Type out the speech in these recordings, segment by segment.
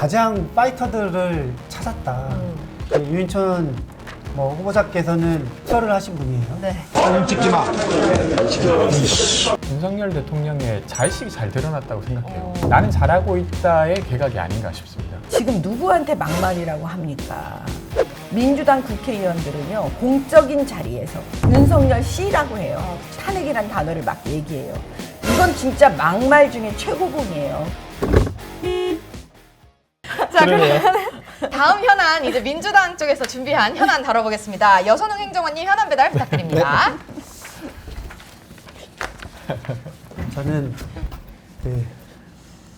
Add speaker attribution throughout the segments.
Speaker 1: 가장 파이터들을 찾았다.
Speaker 2: 음.
Speaker 1: 그 유인천 뭐 후보자께서는 투표를 하신 분이에요.
Speaker 2: 네.
Speaker 3: 윤석열 대통령의 자의식이 잘 드러났다고 생각해요.
Speaker 2: 어.
Speaker 3: 나는 잘하고 있다의 개각이 아닌가 싶습니다.
Speaker 2: 지금 누구한테 막말이라고 합니까? 민주당 국회의원들은요 공적인 자리에서 윤석열 씨라고 해요. 탄핵이란 단어를 막 얘기해요. 이건 진짜 막말 중에 최고봉이에요.
Speaker 4: 자, 그러면 다음 현안 이제 민주당 쪽에서 준비한 현안 다뤄보겠습니다. 여선웅 행정관님 현안 배달 부탁드립니다.
Speaker 1: 저는 그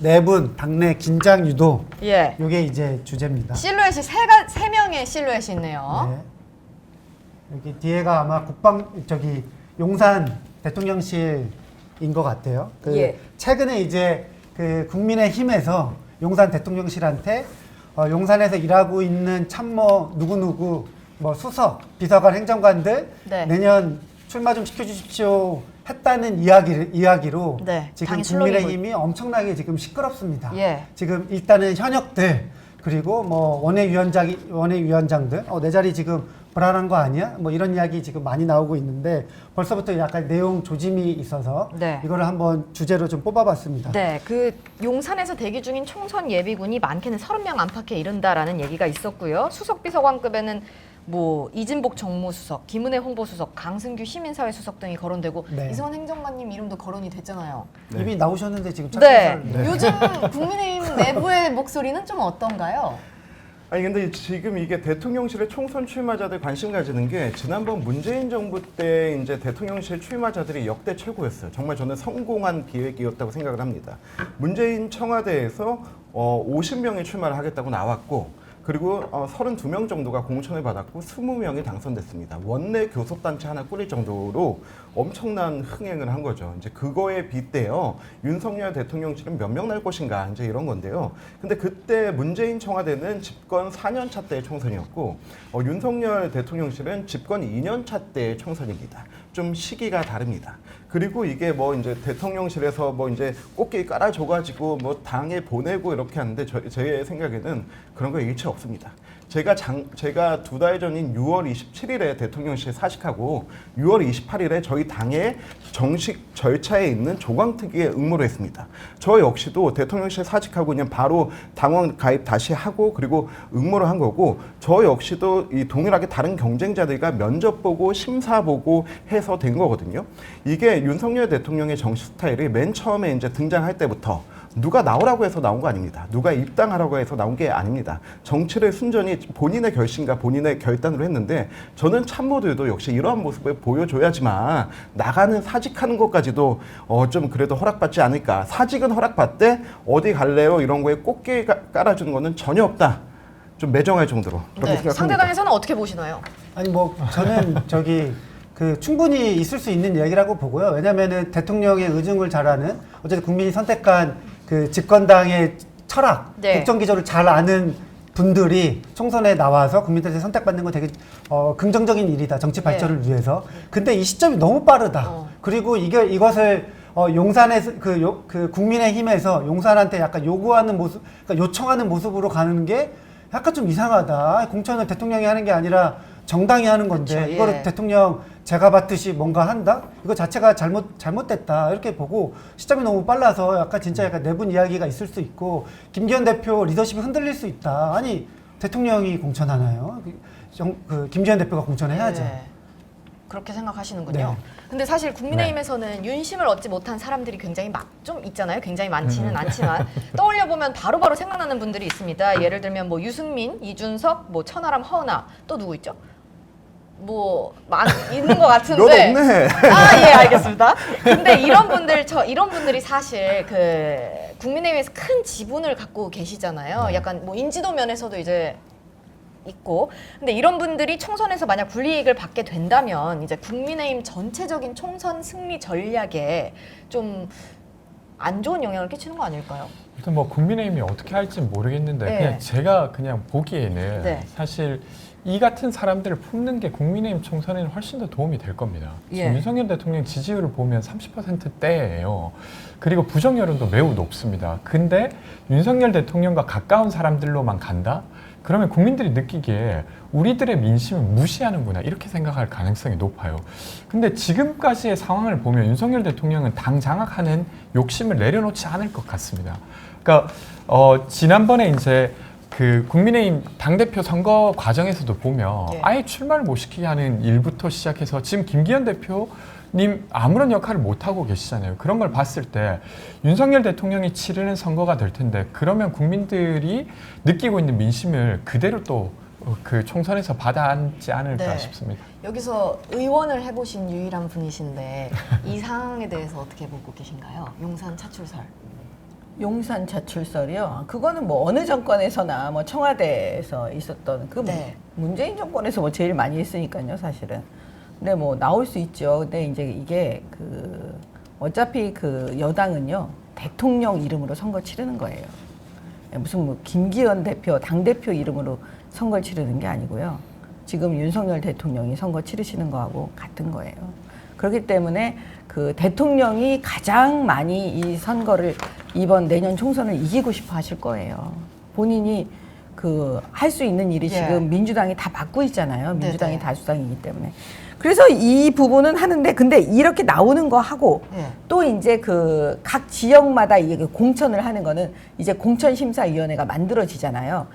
Speaker 1: 네분 당내 긴장 유도
Speaker 4: 예.
Speaker 1: 이게 이제 주제입니다.
Speaker 4: 실루엣이 세가 세 명의 실루엣이 있네요.
Speaker 1: 네. 여기 뒤에가 아마 국방 저기 용산 대통령실인 것 같아요. 그
Speaker 2: 예.
Speaker 1: 최근에 이제 그 국민의힘에서 용산 대통령실한테 어, 용산에서 일하고 있는 참모 누구 누구 뭐 수석, 비서관, 행정관들
Speaker 4: 네.
Speaker 1: 내년 출마 좀 시켜주십시오 했다는 이야기를 이야기로
Speaker 4: 네,
Speaker 1: 지금
Speaker 4: 당이
Speaker 1: 국민의힘이 엄청나게 지금 시끄럽습니다.
Speaker 4: 예.
Speaker 1: 지금 일단은 현역들 그리고 뭐 원외위원장 원외위원장들 어, 내 자리 지금 불안한 거 아니야? 뭐 이런 이야기 지금 많이 나오고 있는데 벌써부터 약간 내용 조짐이 있어서
Speaker 4: 네.
Speaker 1: 이거를 한번 주제로 좀 뽑아봤습니다.
Speaker 4: 네, 그 용산에서 대기 중인 총선 예비군이 많게는 30명 안팎에 이른다라는 얘기가 있었고요. 수석 비서관급에는 뭐 이진복 정무수석, 김은혜 홍보수석, 강승규 시민사회 수석 등이 거론되고
Speaker 1: 네.
Speaker 4: 이승원 행정관님 이름도 거론이 됐잖아요.
Speaker 1: 이미 나오셨는데 지금
Speaker 4: 네.
Speaker 1: 찾아서
Speaker 4: 요즘 국민의힘 내부의 목소리는 좀 어떤가요?
Speaker 5: 아니 근데 지금 이게 대통령실에 총선 출마자들 관심 가지는 게 지난번 문재인 정부 때 이제 대통령실 출마자들이 역대 최고였어요. 정말 저는 성공한 기획이었다고 생각을 합니다. 문재인 청와대에서 어 50명이 출마를 하겠다고 나왔고 그리고 어 32명 정도가 공천을 받았고 20명이 당선됐습니다. 원내 교섭단체 하나 꾸릴 정도로 엄청난 흥행을 한 거죠. 이제 그거에 빗대어 윤석열 대통령실은 몇 명 날 것인가 이제 이런 건데요. 근데 그때 문재인 청와대는 집권 4년 차 때의 총선이었고 어, 윤석열 대통령실은 집권 2년 차 때의 총선입니다. 좀 시기가 다릅니다. 그리고 이게 뭐 이제 대통령실에서 뭐 이제 꽃게 깔아줘가지고 뭐 당에 보내고 이렇게 하는데 저, 제 생각에는 그런 거 일체 없습니다. 제가 장, 제가 두 달 전인 6월 27일에 대통령실 사직하고 6월 28일에 저희 당의 정식 절차에 있는 조광특위에 응모를 했습니다. 저 역시도 대통령실 사직하고 그냥 바로 당원 가입 다시 하고 그리고 응모를 한 거고 저 역시도 이 동일하게 다른 경쟁자들과 면접 보고 심사 보고 해서 된 거거든요. 이게 윤석열 대통령의 정치 스타일이 맨 처음에 이제 등장할 때부터 누가 나오라고 해서 나온 거 아닙니다. 누가 입당하라고 해서 나온 게 아닙니다. 정치를 순전히 본인의 결심과 본인의 결단으로 했는데 저는 참모들도 역시 이러한 모습을 보여줘야지만 나가는 사직하는 것까지도 어 좀 그래도 허락받지 않을까. 사직은 허락받되 어디 갈래요 이런 거에 꽃게 가- 깔아주는 거는 전혀 없다. 좀 매정할 정도로 그렇게
Speaker 4: 네.
Speaker 5: 생각합니다.
Speaker 4: 상대당에서는 어떻게 보시나요?
Speaker 1: 아니 뭐 저는 저기 그 충분히 있을 수 있는 얘기라고 보고요. 왜냐면은 대통령의 의중을 잘 아는 어쨌든 국민이 선택한 그 집권당의 철학,
Speaker 4: 네.
Speaker 1: 국정 기조를 잘 아는 분들이 총선에 나와서 국민들한테 선택받는 건 되게 어, 긍정적인 일이다. 정치 발전을 위해서. 근데 이 시점이 너무 빠르다.
Speaker 4: 네. 어.
Speaker 1: 그리고 이게 이것을 어, 용산에서 그, 요, 그 국민의힘에서 용산한테 약간 요구하는 모습, 그러니까 요청하는 모습으로 가는 게 약간 좀 이상하다. 공천을 대통령이 하는 게 아니라 정당이 하는 건데
Speaker 4: 그쵸, 예.
Speaker 1: 이거를 대통령 제가 받듯이 뭔가 한다? 이거 자체가 잘못 잘못됐다 이렇게 보고 시점이 너무 빨라서 약간 진짜 약간 내분 이야기가 있을 수 있고 김기현 대표 리더십이 흔들릴 수 있다. 아니 대통령이 공천하나요? 그, 정- 그 김기현 대표가 공천해야죠.
Speaker 4: 네. 그렇게 생각하시는군요.
Speaker 1: 네.
Speaker 4: 근데 사실 국민의힘에서는 윤심을 얻지 못한 사람들이 굉장히 막 좀 있잖아요. 굉장히 많지는 않지만 떠올려 보면 바로바로 생각나는 분들이 있습니다. 예를 들면 뭐 유승민, 이준석, 뭐 천하람, 허은하 또 누구 있죠? 뭐 많, 있는 것 같은데.
Speaker 5: 몇 없네.
Speaker 4: 아, 예, 알겠습니다. 근데 이런 분들, 저, 이런 분들이 사실 그 국민의힘에서 큰 지분을 갖고 계시잖아요. 약간 뭐 인지도 면에서도 이제 있고. 근데 이런 분들이 총선에서 만약 불이익을 받게 된다면 이제 국민의힘 전체적인 총선 승리 전략에 좀 안 좋은 영향을 끼치는 거 아닐까요?
Speaker 3: 일단 뭐 국민의힘이 어떻게 할지 모르겠는데
Speaker 4: 네.
Speaker 3: 그냥 제가 그냥 보기에는
Speaker 4: 네.
Speaker 3: 사실 이 같은 사람들을 품는 게 국민의힘 총선에는 훨씬 더 도움이 될 겁니다. 지금
Speaker 2: 예.
Speaker 3: 윤석열 대통령 지지율을 보면 30%대예요. 그리고 부정 여론도 매우 높습니다. 근데 윤석열 대통령과 가까운 사람들로만 간다? 그러면 국민들이 느끼기에 우리들의 민심을 무시하는구나 이렇게 생각할 가능성이 높아요. 근데 지금까지의 상황을 보면 윤석열 대통령은 당 장악하는 욕심을 내려놓지 않을 것 같습니다. 그러니까 어, 지난번에 이제 그 국민의힘 당대표 선거 과정에서도 보면
Speaker 4: 예.
Speaker 3: 아예 출마를 못 시키게 하는 일부터 시작해서 지금 김기현 대표님 아무런 역할을 못 하고 계시잖아요. 그런 걸 봤을 때 윤석열 대통령이 치르는 선거가 될 텐데 그러면 국민들이 느끼고 있는 민심을 그대로 또 그 총선에서 받아안지 않을까
Speaker 4: 네.
Speaker 3: 싶습니다.
Speaker 4: 여기서 의원을 해보신 유일한 분이신데 이 상황에 대해서 어떻게 보고 계신가요? 용산 차출설.
Speaker 2: 용산 자출설이요. 그거는 뭐 어느 정권에서나 뭐 청와대에서 있었던 그
Speaker 4: 네.
Speaker 2: 문재인 정권에서 뭐 제일 많이 했으니까요, 사실은. 근데 뭐 나올 수 있죠. 근데 이제 이게 그 어차피 그 여당은요 대통령 이름으로 선거 치르는 거예요. 무슨 뭐 김기현 대표 당 대표 이름으로 선거를 치르는 게 아니고요. 지금 윤석열 대통령이 선거 치르시는 거하고 같은 거예요. 그렇기 때문에 그 대통령이 가장 많이 이 선거를 이번 내년 총선을 이기고 싶어 하실 거예요. 본인이 그 할 수 있는 일이
Speaker 4: 예.
Speaker 2: 지금 민주당이 다 받고 있잖아요. 민주당이
Speaker 4: 네네.
Speaker 2: 다수당이기 때문에. 그래서 이 부분은 하는데 근데 이렇게 나오는 거 하고
Speaker 4: 예.
Speaker 2: 또 이제 그 각 지역마다 이게 공천을 하는 거는 이제 공천심사위원회가 만들어지잖아요.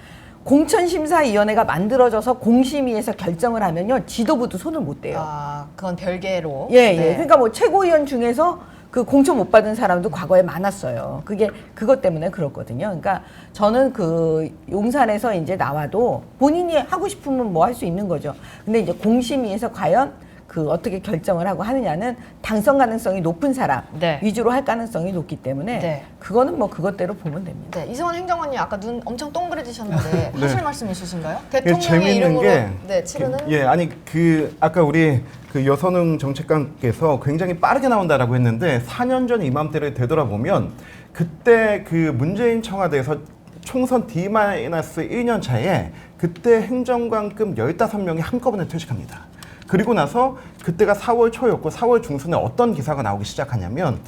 Speaker 2: 공천심사위원회가 만들어져서 공심위에서 결정을 하면요 지도부도 손을 못 대요.
Speaker 4: 아, 그건 별개로.
Speaker 2: 예, 예.
Speaker 4: 네.
Speaker 2: 그러니까 뭐 최고위원 중에서 그 공천 못 받은 사람도 과거에 많았어요. 그게 그것 때문에 그렇거든요. 그러니까 저는 그 용산에서 이제 나와도 본인이 하고 싶으면 뭐 할 수 있는 거죠. 근데 이제 공심위에서 과연 그 어떻게 결정을 하고 하느냐는 당선 가능성이 높은 사람
Speaker 4: 네.
Speaker 2: 위주로 할 가능성이 높기 때문에
Speaker 4: 네.
Speaker 2: 그거는 뭐 그것대로 보면 됩니다.
Speaker 4: 네, 이성원 행정관님 아까 눈 엄청 동그래지셨는데
Speaker 5: 네.
Speaker 4: 하실 말씀 있으신가요?
Speaker 5: 이게
Speaker 4: 대통령의
Speaker 5: 재밌는
Speaker 4: 이름으로
Speaker 5: 게
Speaker 4: 네, 치르는
Speaker 5: 그, 예 아니 그 아까 우리 그 여선웅 정책관께서 굉장히 빠르게 나온다라고 했는데 4년 전 이맘때를 되돌아보면 그때 그 문재인 청와대에서 총선 D-1년 차에 그때 행정관급 15명이 한꺼번에 퇴직합니다. 그리고 나서 그때가 4월 초였고 4월 중순에 어떤 기사가 나오기 시작하냐면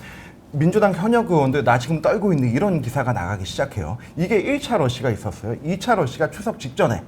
Speaker 5: 민주당 현역 의원들 나 지금 떨고 있는 이런 기사가 나가기 시작해요. 이게 1차 러시가 있었어요. 2차 러시가 추석 직전에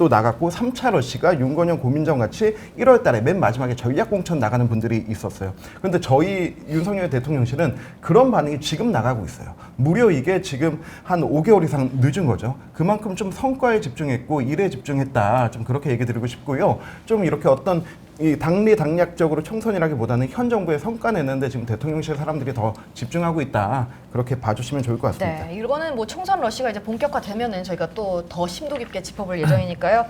Speaker 5: 또 나갔고 3차 러시가 윤건영 고민정 같이 1월 달에 맨 마지막에 전략 공천 나가는 분들이 있었어요. 그런데 저희 윤석열 대통령실은 그런 반응이 지금 나가고 있어요. 무려 이게 지금 한 5개월 이상 늦은 거죠. 그만큼 좀 성과에 집중했고 일에 집중했다. 좀 그렇게 얘기 드리고 싶고요. 좀 이렇게 어떤 이 당리 당략적으로 총선이라기보다는 현 정부의 성과 내는데 지금 대통령실 사람들이 더 집중하고 있다. 그렇게 봐주시면 좋을 것 같습니다.
Speaker 4: 네, 이거는 뭐 총선 러시가 이제 본격화되면은 저희가 또 더 심도 깊게 짚어볼 예정이니까요.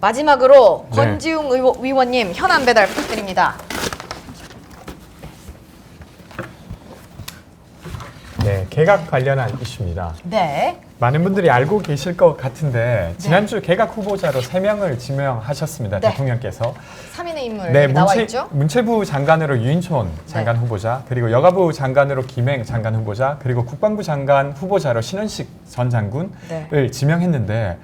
Speaker 4: 마지막으로
Speaker 3: 네.
Speaker 4: 권지웅 의원, 의원님 현안 배달 부탁드립니다.
Speaker 3: 네, 개각 관련한 이슈입니다.
Speaker 4: 네.
Speaker 3: 많은 분들이 알고 계실 것 같은데 지난주 개각 후보자로 세명을 지명하셨습니다.
Speaker 4: 네.
Speaker 3: 대통령께서.
Speaker 4: 3인의 인물
Speaker 3: 네,
Speaker 4: 나와
Speaker 3: 문체,
Speaker 4: 있죠?
Speaker 3: 문체부 장관으로 유인촌 장관
Speaker 4: 네.
Speaker 3: 후보자, 그리고 여가부 장관으로 김행 장관 후보자, 그리고 국방부 장관 후보자로 신원식 전 장군을
Speaker 4: 네.
Speaker 3: 지명했는데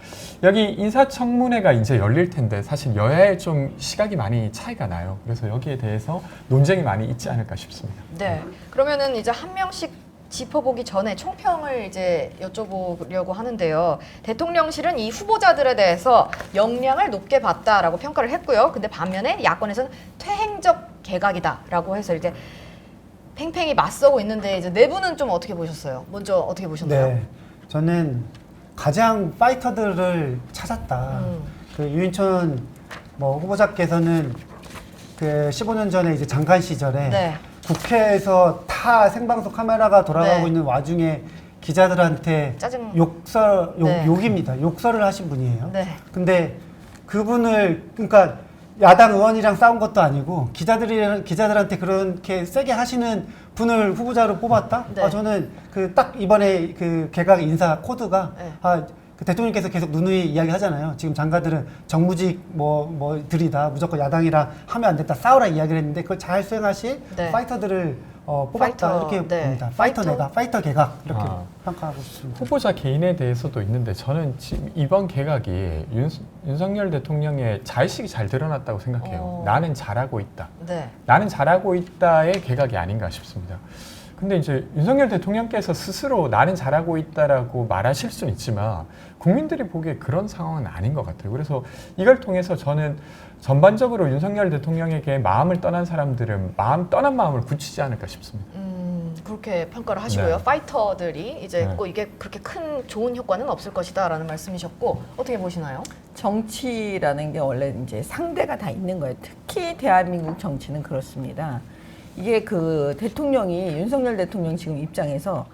Speaker 3: 여기 인사청문회가 이제 열릴 텐데 사실 여야의 좀 시각이 많이 차이가 나요. 그래서 여기에 대해서 논쟁이 많이 있지 않을까 싶습니다.
Speaker 4: 네. 그러면은 이제 한 명씩 짚어보기 전에 총평을 이제 여쭤보려고 하는데요. 대통령실은 이 후보자들에 대해서 역량을 높게 봤다라고 평가를 했고요. 근데 반면에 야권에서는 퇴행적 개각이다라고 해서 이제 팽팽히 맞서고 있는데 이제 내부는 좀 어떻게 보셨어요? 먼저 어떻게 보셨나요?
Speaker 1: 네, 저는 가장 파이터들을 찾았다.
Speaker 4: 음.
Speaker 1: 그 유인천 뭐 후보자께서는 그 15년 전에 이제 장관 시절에
Speaker 4: 네.
Speaker 1: 국회에서 타 생방송 카메라가 돌아가고
Speaker 4: 네.
Speaker 1: 있는 와중에 기자들한테
Speaker 4: 짜증-
Speaker 1: 욕설 욕,
Speaker 4: 네.
Speaker 1: 욕입니다. 욕설을 하신 분이에요.
Speaker 4: 네.
Speaker 1: 근데 그분을 그러니까 야당 의원이랑 싸운 것도 아니고 기자들이 기자들한테 그렇게 세게 하시는 분을 후보자로 뽑았다.
Speaker 4: 네.
Speaker 1: 아, 저는 그 딱 이번에 그 개각 인사 코드가
Speaker 4: 네.
Speaker 1: 아, 그 대통령께서 계속 누누이 이야기하잖아요. 지금 장관들은 정무직 뭐 뭐들이다 무조건 야당이랑 하면 안 됐다 싸우라 이야기를 했는데 그걸 잘 수행하실
Speaker 4: 네.
Speaker 1: 파이터들을 어, 뽑았다
Speaker 4: 파이터,
Speaker 1: 이렇게
Speaker 4: 네.
Speaker 1: 봅니다. 파이터
Speaker 4: 파이터?
Speaker 1: 내각, 파이터 개각 이렇게
Speaker 3: 아.
Speaker 1: 평가하고 싶습니다.
Speaker 3: 후보자 개인에 대해서도 있는데 저는 지금 이번 개각이 윤, 윤석열 대통령의 자의식이 잘 드러났다고 생각해요.
Speaker 4: 어.
Speaker 3: 나는 잘하고 있다.
Speaker 4: 네.
Speaker 3: 나는 잘하고 있다의 개각이 아닌가 싶습니다. 근데 이제 윤석열 대통령께서 스스로 나는 잘하고 있다라고 말하실 수는 있지만 국민들이 보기에 그런 상황은 아닌 것 같아요. 그래서 이걸 통해서 저는 전반적으로 윤석열 대통령에게 마음을 떠난 사람들은 마음 떠난 마음을 굳히지 않을까 싶습니다.
Speaker 4: 음, 그렇게 평가를 하시고요.
Speaker 3: 네.
Speaker 4: 파이터들이 이제
Speaker 3: 네.
Speaker 4: 꼭 이게 그렇게 큰 좋은 효과는 없을 것이다라는 말씀이셨고 어떻게 보시나요?
Speaker 2: 정치라는 게 원래 이제 상대가 다 있는 거예요. 특히 대한민국 정치는 그렇습니다. 이게 그 대통령이 윤석열 대통령 지금 입장에서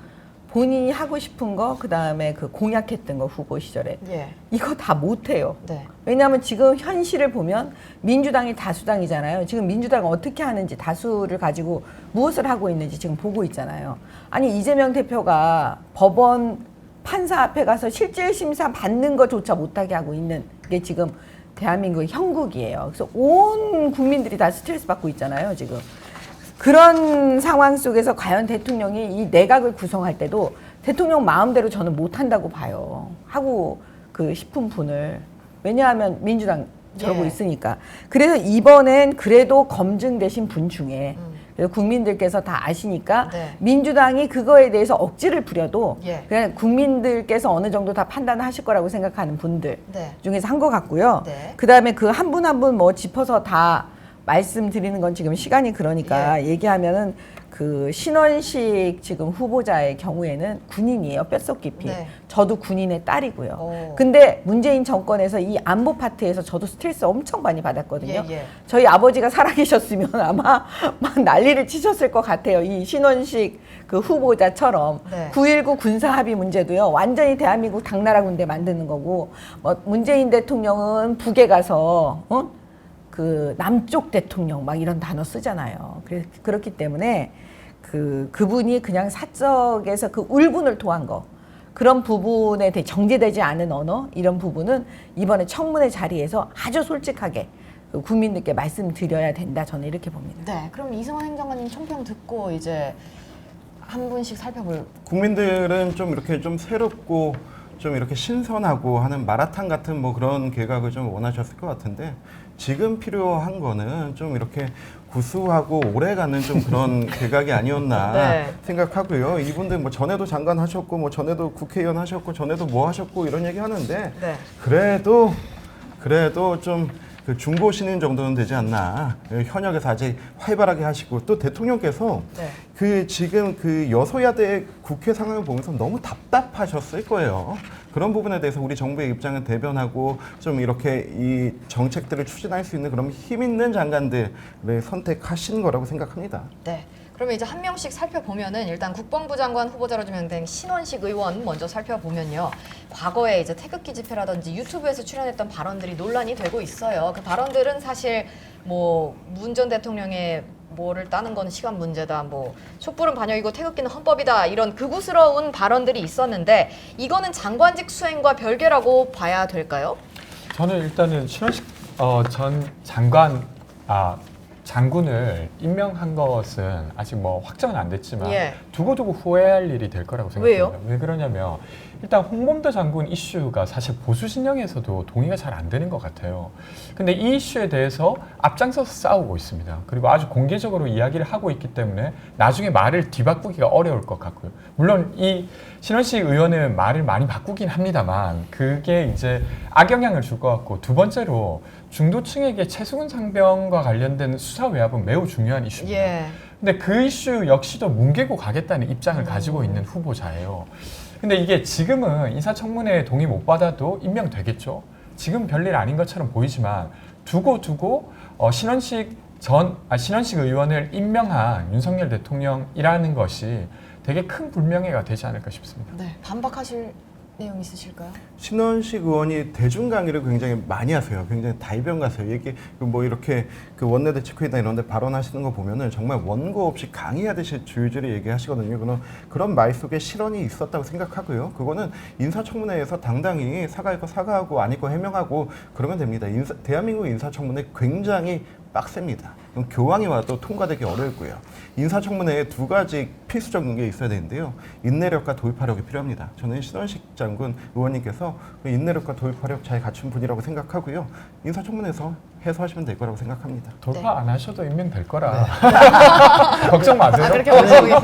Speaker 2: 본인이 하고 싶은 거, 그 다음에 그 공약했던 거 후보 시절에
Speaker 4: 예.
Speaker 2: 이거 다 못해요.
Speaker 4: 네.
Speaker 2: 왜냐하면 지금 현실을 보면 민주당이 다수당이잖아요. 지금 민주당은 어떻게 하는지 다수를 가지고 무엇을 하고 있는지 지금 보고 있잖아요. 아니 이재명 대표가 법원 판사 앞에 가서 실질 심사 받는 것조차 못하게 하고 있는 게 지금 대한민국의 형국이에요. 그래서 온 국민들이 다 스트레스 받고 있잖아요. 지금 그런 상황 속에서 과연 대통령이 이 내각을 구성할 때도 대통령 마음대로 저는 못한다고 봐요. 하고 그 싶은 분을 왜냐하면 민주당 저러고
Speaker 4: 예.
Speaker 2: 있으니까. 그래서 이번엔 그래도 검증되신 분 중에
Speaker 4: 음.
Speaker 2: 그래서 국민들께서 다 아시니까
Speaker 4: 네.
Speaker 2: 민주당이 그거에 대해서 억지를 부려도
Speaker 4: 예.
Speaker 2: 그냥 국민들께서 어느 정도 다 판단하실 거라고 생각하는 분들
Speaker 4: 네.
Speaker 2: 중에서 한 것 같고요.
Speaker 4: 네.
Speaker 2: 그 다음에 그 한 분 한 분 뭐 짚어서 다 말씀드리는 건 지금 시간이 그러니까
Speaker 4: 예.
Speaker 2: 얘기하면은 그 신원식 지금 후보자의 경우에는 군인이에요 뼛속 깊이.
Speaker 4: 네.
Speaker 2: 저도 군인의 딸이고요.
Speaker 4: 오.
Speaker 2: 근데 문재인 정권에서 이 안보 파트에서 저도 스트레스 엄청 많이 받았거든요.
Speaker 4: 예, 예.
Speaker 2: 저희 아버지가 살아계셨으면 아마 막 난리를 치셨을 것 같아요. 이 신원식 그 후보자처럼
Speaker 4: 네.
Speaker 2: 9.19 군사 합의 문제도요. 완전히 대한민국 당나라 군대 만드는 거고 뭐 문재인 대통령은 북에 가서 어? 그 남쪽 대통령 막 이런 단어 쓰잖아요. 그래, 그렇기 때문에 그 그분이 그냥 사적에서 그 울분을 토한 거 그런 부분에 대해 정제되지 않은 언어 이런 부분은 이번에 청문회 자리에서 아주 솔직하게 그 국민들께 말씀드려야 된다 저는 이렇게 봅니다.
Speaker 4: 네. 그럼 이승원 행정관님 총평 듣고 이제 한 분씩 살펴볼
Speaker 5: 국민들은 좀 이렇게 좀 새롭고 좀 이렇게 신선하고 하는 마라탕 같은 뭐 그런 개각을 좀 원하셨을 것 같은데 지금 필요한 거는 좀 이렇게 구수하고 오래가는 좀 그런 개각이 아니었나
Speaker 4: 네.
Speaker 5: 생각하고요. 이분들 뭐 전에도 장관 하셨고 뭐 전에도 국회의원 하셨고 전에도 뭐 하셨고 이런 얘기 하는데
Speaker 4: 네.
Speaker 5: 그래도 그래도 좀 그 중고 신인 정도는 되지 않나 현역에서 아직 활발하게 하시고 또 대통령께서
Speaker 4: 네.
Speaker 5: 그 지금 그 여소야대 국회 상황을 보면서 너무 답답하셨을 거예요. 그런 부분에 대해서 우리 정부의 입장을 대변하고 좀 이렇게 이 정책들을 추진할 수 있는 그런 힘 있는 장관들을 선택하신 거라고 생각합니다.
Speaker 4: 네. 그러면 이제 한 명씩 살펴보면은 일단 국방부 장관 후보자로 지명된 신원식 의원 먼저 살펴보면요. 과거에 이제 태극기 집회라든지 유튜브에서 출연했던 발언들이 논란이 되고 있어요. 그 발언들은 사실 뭐 문 전 대통령의 뭐를 따는 거는 시간 문제다. 뭐 촛불은 반역이고 태극기는 헌법이다. 이런 극우스러운 발언들이 있었는데 이거는 장관직 수행과 별개라고 봐야 될까요?
Speaker 3: 저는 일단은 신원식 어, 전 장관 아 장군을 임명한 것은 아직 뭐 확정은 안 됐지만
Speaker 4: 예.
Speaker 3: 두고두고 후회할 일이 될 거라고 생각합니다.
Speaker 4: 왜요?
Speaker 3: 왜 그러냐면 일단 홍범도 장군 이슈가 사실 보수 진영에서도 동의가 잘 안 되는 것 같아요. 근데 이 이슈에 대해서 앞장서서 싸우고 있습니다. 그리고 아주 공개적으로 이야기를 하고 있기 때문에 나중에 말을 뒤바꾸기가 어려울 것 같고요. 물론 이 신원식 의원은 말을 많이 바꾸긴 합니다만 그게 이제 악영향을 줄 것 같고 두 번째로 중도층에게 최수근 상병과 관련된 수사 외압은 매우 중요한 이슈입니다.
Speaker 4: 예.
Speaker 3: 근데 그 이슈 역시도 뭉개고 가겠다는 입장을 가지고 있는 후보자예요. 근데 이게 지금은 인사청문회 동의 못 받아도 임명되겠죠. 지금 별일 아닌 것처럼 보이지만 두고 두고 어, 신원식 전 아, 신원식 의원을 임명한 윤석열 대통령이라는 것이 되게 큰 불명예가 되지 않을까 싶습니다.
Speaker 4: 네. 반박하실 내용 있으실까요?
Speaker 5: 신원식 의원이 대중 강의를 굉장히 많이 하세요. 굉장히 달변 가세요. 이게 뭐 이렇게 그 원내대 체크회나 이런 데 발언하시는 거 보면은 정말 원고 없이 강의하듯이 줄줄이 얘기하시거든요. 그런 그런 말 속에 실언이 있었다고 생각하고요. 그거는 인사청문회에서 당당히 사과할 거 사과하고 아닐 거 해명하고 그러면 됩니다. 인사, 대한민국 인사청문회 굉장히 빡셉니다. 이건 교황이 와도 통과되기 어려울고요. 인사청문회에 두 가지 필수적인 게 있어야 되는데요. 인내력과 도입하력이 필요합니다. 저는 신원식 장군 의원님께서 그 인내력과 도입하력 잘 갖춘 분이라고 생각하고요. 인사청문회에서 해소하시면 될 거라고 생각합니다.
Speaker 3: 돌파 안 하셔도 임명될 거라 걱정 마세요.
Speaker 4: 아, 그렇게 보시고.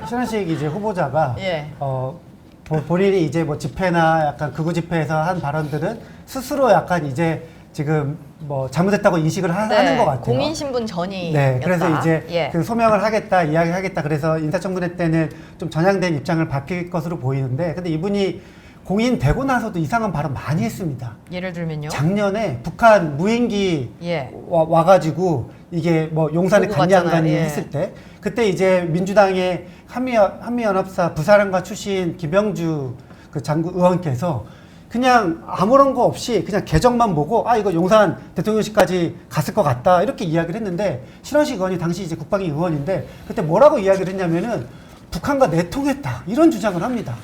Speaker 1: 그 신원식 이제 후보자가
Speaker 4: 예.
Speaker 1: 어, 보- 본인이 이제 뭐 집회나 약간 극우 집회에서 한 발언들은 스스로 약간 이제 지금 뭐 잘못했다고 인식을 하, 는것 같아요.
Speaker 4: 네, 공인 신분 전이
Speaker 1: 네, 그래서 이제
Speaker 4: 예.
Speaker 1: 그 소명을 하겠다, 이야기하겠다. 그래서 인사청문회 때는 좀 전향된 입장을 밝힐 것으로 보이는데, 근데 이분이 공인 되고 나서도 이상한 발언 많이 했습니다.
Speaker 4: 예를 들면요.
Speaker 1: 작년에 북한 무인기
Speaker 4: 예.
Speaker 1: 와, 와가지고 이게 뭐 용산에. 갔냐
Speaker 4: 예.
Speaker 1: 했을 때 그때 이제 민주당의 한미 한미연합사 부사령관 출신 김영주 그 장군 의원께서 그냥 아무런 거 없이 그냥 개정만 보고 아 이거 용산 대통령실까지 갔을 것 같다 이렇게 이야기를 했는데 신원식 의원이 당시 이제 국방위 의원인데 그때 뭐라고 이야기를 했냐면은 북한과 내통했다 이런 주장을 합니다.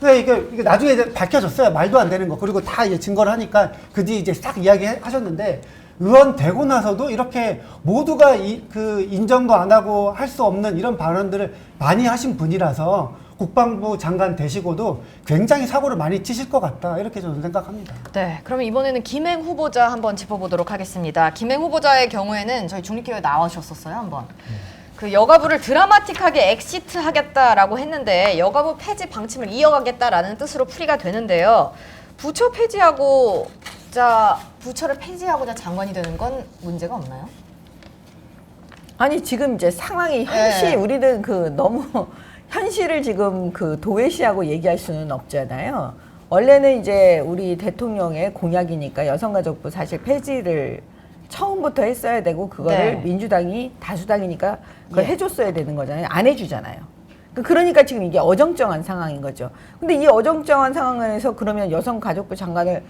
Speaker 1: 근데 이게, 이게 나중에 밝혀졌어요. 말도 안 되는 거. 그리고 다 이제 증거를 하니까 그 뒤에 이제 싹 이야기 하셨는데 의원 되고 나서도 이렇게 모두가 이, 그 인정도 안 하고 할 수 없는 이런 발언들을 많이 하신 분이라서 국방부 장관 되시고도 굉장히 사고를 많이 치실 것 같다. 이렇게 저는 생각합니다.
Speaker 4: 네, 그러면 이번에는 김행 후보자 한번 짚어보도록 하겠습니다. 김행 후보자의 경우에는 저희 중립교회 나오셨었어요, 한번. 그 여가부를 드라마틱하게 엑시트하겠다라고 했는데 여가부 폐지 방침을 이어가겠다라는 뜻으로 풀이가 되는데요. 부처 폐지하고 자 부처를 폐지하고자 장관이 되는 건 문제가 없나요?
Speaker 2: 아니 지금 이제 상황이 현실
Speaker 4: 예.
Speaker 2: 우리는 그 너무 현실을 지금 그 도외시하고 얘기할 수는 없잖아요. 원래는 이제 우리 대통령의 공약이니까 여성가족부 사실 폐지를 처음부터 했어야 되고 그거를
Speaker 4: 네.
Speaker 2: 민주당이 다수당이니까 그걸
Speaker 4: 예.
Speaker 2: 해줬어야 되는 거잖아요. 안 해주잖아요. 그- 그러니까 지금 이게 어정쩡한 상황인 거죠. 근데 이 어정쩡한 상황에서 그러면 여성가족부 장관을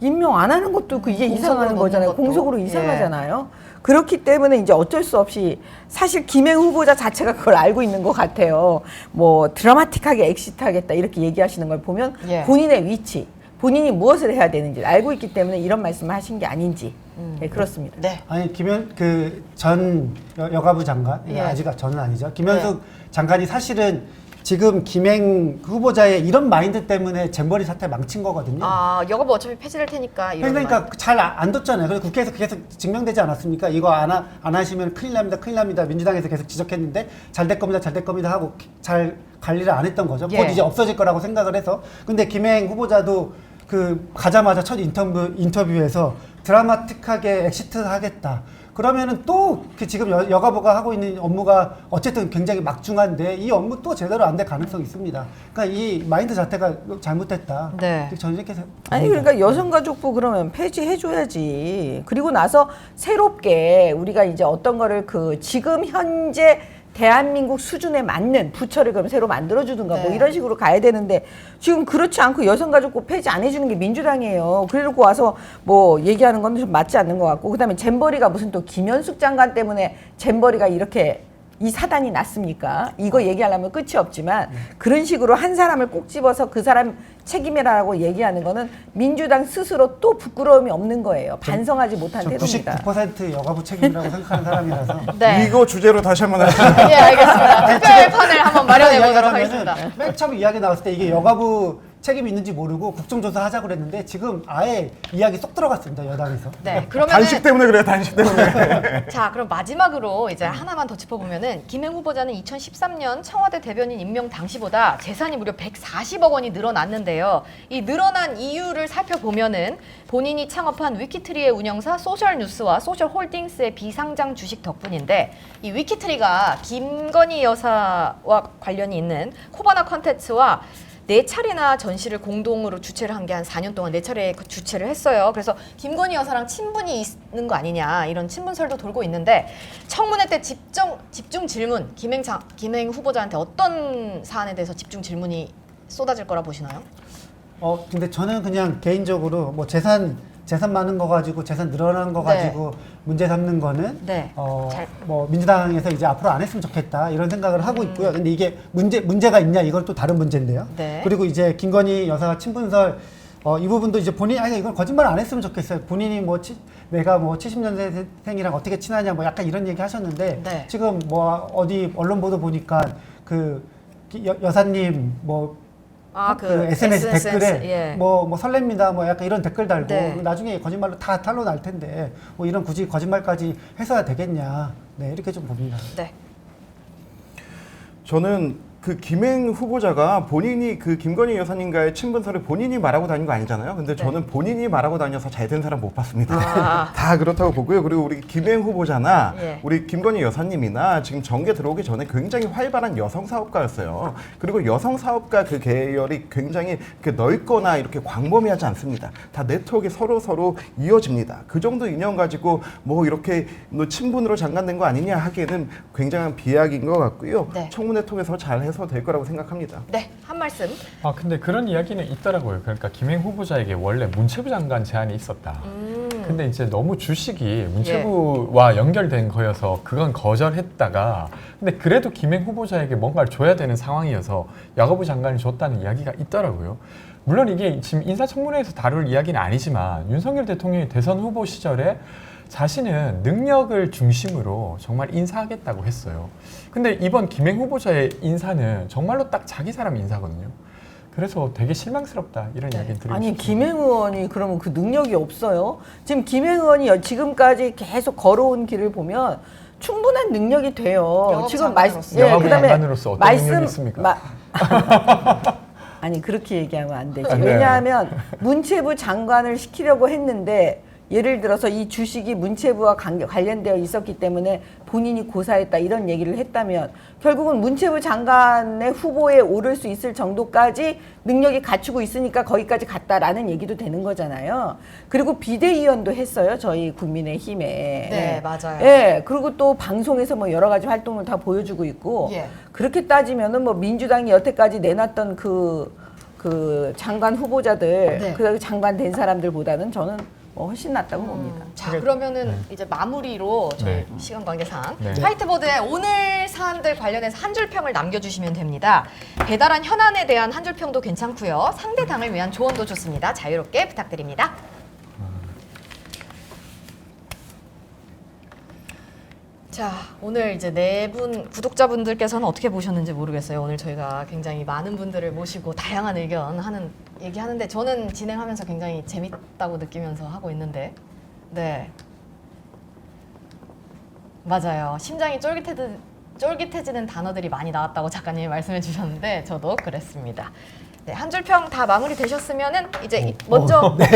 Speaker 2: 임명 안 하는 것도 그 이게
Speaker 4: 공석으로
Speaker 2: 이상한 거잖아요.
Speaker 4: 것도.
Speaker 2: 공석으로
Speaker 4: 예.
Speaker 2: 이상하잖아요. 그렇기 때문에 이제 어쩔 수 없이 사실 김행 후보자 자체가 그걸 알고 있는 것 같아요. 뭐 드라마틱하게 엑시트하겠다 이렇게 얘기하시는 걸 보면
Speaker 4: 예.
Speaker 2: 본인의 위치, 본인이 무엇을 해야 되는지 알고 있기 때문에 이런 말씀을 하신 게 아닌지 예, 그렇습니다.
Speaker 4: 네.
Speaker 1: 아니 김현 그전 여가부 장관
Speaker 4: 예.
Speaker 1: 아직 저는 아니죠. 김현숙 장관이 사실은 지금 김행 후보자의 이런 마인드 때문에 잼버리 사태 망친 거거든요.
Speaker 4: 아 여가부 어차피 폐지될 테니까 이런
Speaker 1: 그러니까 잘 안 뒀잖아요. 그래서 국회에서 계속 증명되지 않았습니까? 이거 안, 하, 안 하시면 큰일 납니다. 큰일 납니다. 민주당에서 계속 지적했는데 잘 될 겁니다. 잘 될 겁니다. 하고 잘 관리를 안 했던 거죠.
Speaker 4: 예.
Speaker 1: 곧 이제 없어질 거라고 생각을 해서. 근데 김행 후보자도 그 가자마자 첫 인터뷰, 인터뷰에서 드라마틱하게 엑시트 하겠다. 그러면은 또 그 지금 여, 여가부가 하고 있는 업무가 어쨌든 굉장히 막중한데 이 업무 또 제대로 안 될 가능성이 있습니다. 그러니까 이 마인드 자체가 잘못됐다.
Speaker 4: 네.
Speaker 1: 생-
Speaker 2: 아니 그러니까 여성가족부 그러면 폐지해줘야지. 그리고 나서 새롭게 우리가 이제 어떤 거를 그 지금 현재 대한민국 수준에 맞는 부처를 그럼 새로 만들어주든가 뭐
Speaker 4: 네.
Speaker 2: 이런 식으로 가야 되는데 지금 그렇지 않고 여성가족부 폐지 안 해주는 게 민주당이에요. 그래놓고 와서 뭐 얘기하는 건 좀 맞지 않는 것 같고 그다음에 잼버리가 무슨 또 김현숙 장관 때문에 잼버리가 이렇게 이 사단이 났습니까? 이거 얘기하려면 끝이 없지만 그런 식으로 한 사람을 꼭 집어서 그 사람 책임이라고 얘기하는 거는 민주당 스스로 또 부끄러움이 없는 거예요. 반성하지 못한
Speaker 1: 저
Speaker 2: 태도입니다.
Speaker 1: 99% 여가부 책임이라고 생각하는 사람이라서.
Speaker 4: 네.
Speaker 5: 이거 주제로 다시 한번 하시죠.
Speaker 4: 예, 알겠습니다. 특별 판을 한번 마련해 보도록 하겠습니다.
Speaker 1: 맨 처음 이야기 나왔을 때 이게 여가부 책임이 있는지 모르고 국정조사 하자고 그랬는데 지금 아예 이야기 쏙 들어갔습니다 여당에서.
Speaker 4: 네, 그러면
Speaker 5: 단식 때문에 그래요, 단식 때문에.
Speaker 4: 자, 그럼 마지막으로 이제 하나만 더 짚어보면은 김행 후보자는 2013년 청와대 대변인 임명 당시보다 재산이 무려 140억 원이 늘어났는데요. 이 늘어난 이유를 살펴보면은 본인이 창업한 위키트리의 운영사 소셜뉴스와 소셜홀딩스의 비상장 주식 덕분인데 이 위키트리가 김건희 여사와 관련이 있는 코바나 컨텐츠와 네 차례나 전시를 공동으로 주최를 한 게 한 4년 동안 네 차례 그 주최를 했어요. 그래서 김건희 여사랑 친분이 있는 거 아니냐 이런 친분설도 돌고 있는데 청문회 때 집중 집중 질문 김행 장, 김행 후보자한테 어떤 사안에 대해서 집중 질문이 쏟아질 거라 보시나요?
Speaker 1: 어 근데 저는 그냥 개인적으로 뭐 재산 재산 많은 거 가지고 재산 늘어난 거
Speaker 4: 네.
Speaker 1: 가지고 문제 삼는 거는
Speaker 4: 네. 잘-
Speaker 1: 어뭐 민주당에서 이제 앞으로 안 했으면 좋겠다 이런 생각을
Speaker 4: 음.
Speaker 1: 하고 있고요. 근데 이게 문제 문제가 있냐 이건 또 다른 문제인데요.
Speaker 4: 네.
Speaker 1: 그리고 이제 김건희 여사 친분설 어, 이 부분도 이제 본인 아니 이건 거짓말 안 했으면 좋겠어요. 본인이 뭐 치, 내가 뭐 70년대생이랑 어떻게 친하냐 뭐 약간 이런 얘기 하셨는데
Speaker 4: 네.
Speaker 1: 지금 뭐 어디 언론 보도 보니까 그 여, 여사님 뭐
Speaker 4: 아,
Speaker 1: 그, SNS, 댓글에
Speaker 4: 예.
Speaker 1: 뭐, 뭐 설렙니다 뭐 약간 이런 댓글 달고
Speaker 4: 네.
Speaker 1: 나중에 거짓말로 다 탄로 날 텐데 뭐 이런 굳이 거짓말까지 해서야 되겠냐 네 이렇게 좀 봅니다.
Speaker 4: 네.
Speaker 5: 저는 그 김행 후보자가 본인이 그 김건희 여사님과의 친분설을 본인이 말하고 다닌 거 아니잖아요. 근데 저는 본인이 말하고 다녀서 잘 된 사람 못 봤습니다.
Speaker 4: 네. 아.
Speaker 5: 다 그렇다고 보고요. 그리고 우리 김행 후보자나
Speaker 4: 예.
Speaker 5: 우리 김건희 여사님이나 지금 정계 들어오기 전에 굉장히 활발한 여성 사업가였어요. 그리고 여성 사업가 그 계열이 굉장히 그 넓거나 이렇게 광범위하지 않습니다. 다 네트워크가 서로 서로 이어집니다. 그 정도 인연 가지고 뭐 이렇게 뭐 친분으로 장관된 거 아니냐 하기에는 굉장한 비약인 것 같고요.
Speaker 4: 네.
Speaker 5: 청문회 통해서 잘 해 소될 거라고 생각합니다.
Speaker 4: 네, 한 말씀.
Speaker 3: 아 근데 그런 이야기는 있더라고요. 그러니까 김행 후보자에게 원래 문체부 장관 제안이 있었다.
Speaker 4: 음.
Speaker 3: 근데 이제 너무 주식이 문체부와 연결된 거여서 그건 거절했다가 근데 그래도 김행 후보자에게 뭔가를 줘야 되는 상황이어서 야거부 장관이 줬다는 이야기가 있더라고요. 물론 이게 지금 인사청문회에서 다룰 이야기는 아니지만 윤석열 대통령이 대선 후보 시절에 자신은 능력을 중심으로 정말 인사하겠다고 했어요. 근데 이번 김행 후보자의 인사는 정말로 딱 자기 사람 인사거든요. 그래서 되게 실망스럽다 이런 이야기 드리고
Speaker 2: 아니
Speaker 3: 싶습니다.
Speaker 2: 김행 의원이 그러면 그 능력이 없어요? 지금 김행 의원이 여- 지금까지 계속 걸어온 길을 보면 충분한 능력이 돼요.
Speaker 4: 영업
Speaker 2: 지금 말
Speaker 4: 장관으로서.
Speaker 3: 영업 장관으로서 어떤 능력이 있습니까?
Speaker 2: 마- 아니 그렇게 얘기하면 안 되지.
Speaker 3: 아, 네.
Speaker 2: 왜냐하면 문체부 장관을 시키려고 했는데 예를 들어서 이 주식이 문체부와 관계, 관련되어 있었기 때문에 본인이 고사했다 이런 얘기를 했다면 결국은 문체부 장관의 후보에 오를 수 있을 정도까지 능력이 갖추고 있으니까 거기까지 갔다라는 얘기도 되는 거잖아요. 그리고 비대위원도 했어요. 저희 국민의 힘에.
Speaker 4: 네, 맞아요.
Speaker 2: 예, 그리고 또 방송에서 뭐 여러 가지 활동을 다 보여주고 있고
Speaker 4: 예.
Speaker 2: 그렇게 따지면은 뭐 민주당이 여태까지 내놨던 그, 그 장관 후보자들,
Speaker 4: 네.
Speaker 2: 그 장관 된 사람들보다는 저는 뭐 훨씬 낫다고 봅니다.
Speaker 4: 자 그러면은 이제 마무리로 저희
Speaker 3: 네.
Speaker 4: 시간 관계상
Speaker 3: 네.
Speaker 4: 화이트보드에 오늘 사안들 관련해서 한 줄 평을 남겨주시면 됩니다. 배달한 현안에 대한 한 줄 평도 괜찮고요. 상대 당을 위한 조언도 좋습니다. 자유롭게 부탁드립니다. 자 오늘 이제 네 분 구독자분들께서는 어떻게 보셨는지 모르겠어요. 오늘 저희가 굉장히 많은 분들을 모시고 다양한 의견 하는 얘기하는데 저는 진행하면서 굉장히 재밌다고 느끼면서 하고 있는데 네 맞아요. 심장이 쫄깃해지, 쫄깃해지는 단어들이 많이 나왔다고 작가님이 말씀해 주셨는데 저도 그랬습니다. 네, 한 줄 평 다 마무리 되셨으면은 이제 이- 먼저
Speaker 1: 어, 네.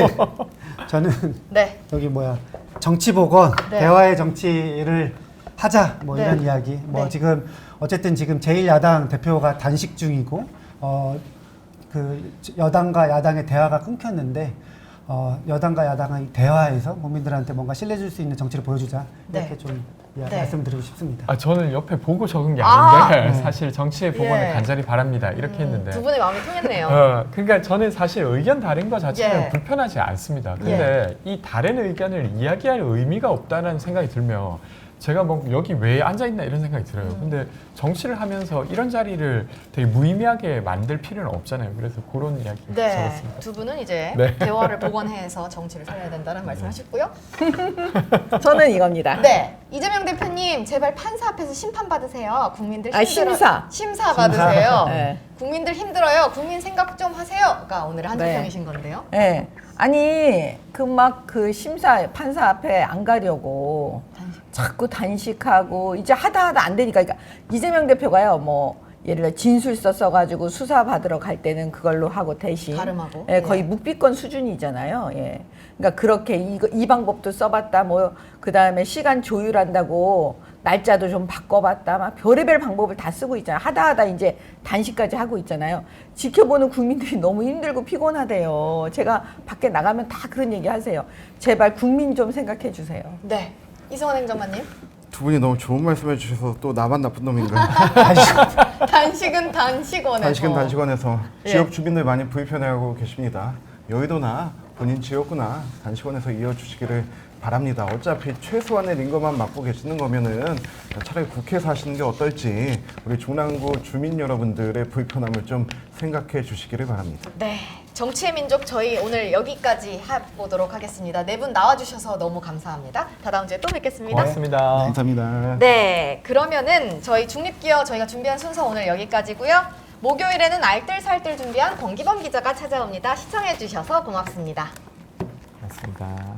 Speaker 1: 저는
Speaker 4: 네.
Speaker 1: 여기 뭐야 정치보건
Speaker 4: 네.
Speaker 1: 대화의 정치를 하자 뭐
Speaker 4: 네.
Speaker 1: 이런 이야기 뭐
Speaker 4: 네.
Speaker 1: 지금 어쨌든 지금 제1야당 대표가 단식 중이고 어 그 여당과 야당의 대화가 끊겼는데 어 여당과 야당의 대화에서 국민들한테 뭔가 신뢰줄 수 있는 정치를 보여주자 이렇게
Speaker 4: 네.
Speaker 1: 좀 이야-
Speaker 4: 네.
Speaker 1: 말씀드리고 싶습니다.
Speaker 3: 아 저는 옆에 보고 적은 게
Speaker 4: 아!
Speaker 3: 아닌데
Speaker 1: 네.
Speaker 3: 사실 정치의 복원을
Speaker 4: 예.
Speaker 3: 간절히 바랍니다 이렇게 했는데
Speaker 4: 두 분의 마음이 통했네요.
Speaker 3: 어, 그러니까 저는 사실 의견 다른 거 자체는
Speaker 4: 예.
Speaker 3: 불편하지 않습니다. 근데 이 다른 의견을 이야기할 의미가 없다는 생각이 들면 제가 뭐 여기 왜 앉아 있나 이런 생각이 들어요.
Speaker 4: 음.
Speaker 3: 근데 정치를 하면서 이런 자리를 되게 무의미하게 만들 필요는 없잖아요. 그래서 그런 이야기
Speaker 4: 네,
Speaker 3: 적었습니다.
Speaker 4: 두 분은 이제
Speaker 3: 네.
Speaker 4: 대화를 복원해서 정치를 살려야 된다는 말씀하셨고요.
Speaker 2: 저는 이겁니다.
Speaker 4: 네, 이재명 대표님 제발 판사 앞에서 심판 받으세요. 국민들
Speaker 2: 아,
Speaker 4: 힘들어-
Speaker 2: 심사.
Speaker 4: 심사 받으세요.
Speaker 2: 네.
Speaker 4: 국민들 힘들어요. 국민 생각 좀 하세요.가 오늘 한
Speaker 2: 네.
Speaker 4: 건데요.
Speaker 2: 예. 아니 그 막 그 심사 판사 앞에 안 가려고 자꾸 단식하고 이제 하다 하다 안 되니까 그러니까 이재명 대표가요 뭐 예를 들어 진술서 써가지고 수사 받으러 갈 때는 그걸로 하고 대신
Speaker 4: 가름하고.
Speaker 2: 예, 거의
Speaker 4: 예.
Speaker 2: 묵비권 수준이잖아요. 예. 그러니까 그렇게 이거 이 방법도 써봤다 뭐 그 다음에 시간 조율한다고 날짜도 좀 바꿔봤다 막 별의별 방법을 다 쓰고 있잖아요. 하다 하다 이제 단식까지 하고 있잖아요. 지켜보는 국민들이 너무 힘들고 피곤하대요. 제가 밖에 나가면 다 그런 얘기 하세요. 제발 국민 좀 생각해 주세요.
Speaker 4: 네, 이승원 행정관님.
Speaker 5: 두 분이 너무 좋은 말씀해 주셔서 또 나만 나쁜 놈인가?
Speaker 4: 단식은 단식원에서.
Speaker 5: 단식은 단식원에서
Speaker 4: 예.
Speaker 5: 지역 주민들 많이 불편해하고 계십니다. 여의도나 본인 지역구나 단식원에서 이어주시기를 바랍니다. 어차피 최소한의 링거만 맡고 계시는 거면은 차라리 국회에서 하시는 게 어떨지 우리 중랑구 주민 여러분들의 불편함을 좀 생각해 주시기를 바랍니다.
Speaker 4: 네, 정치의 민족 저희 오늘 여기까지 해보도록 하겠습니다. 네 분 나와주셔서 너무 감사합니다. 다 다음 주에 또 뵙겠습니다.
Speaker 3: 고맙습니다.
Speaker 5: 감사합니다.
Speaker 4: 네, 그러면은 저희 중립기어 저희가 준비한 순서 오늘 여기까지고요. 목요일에는 알뜰살뜰 준비한 권기범 기자가 찾아옵니다. 시청해주셔서 고맙습니다.
Speaker 3: 고맙습니다.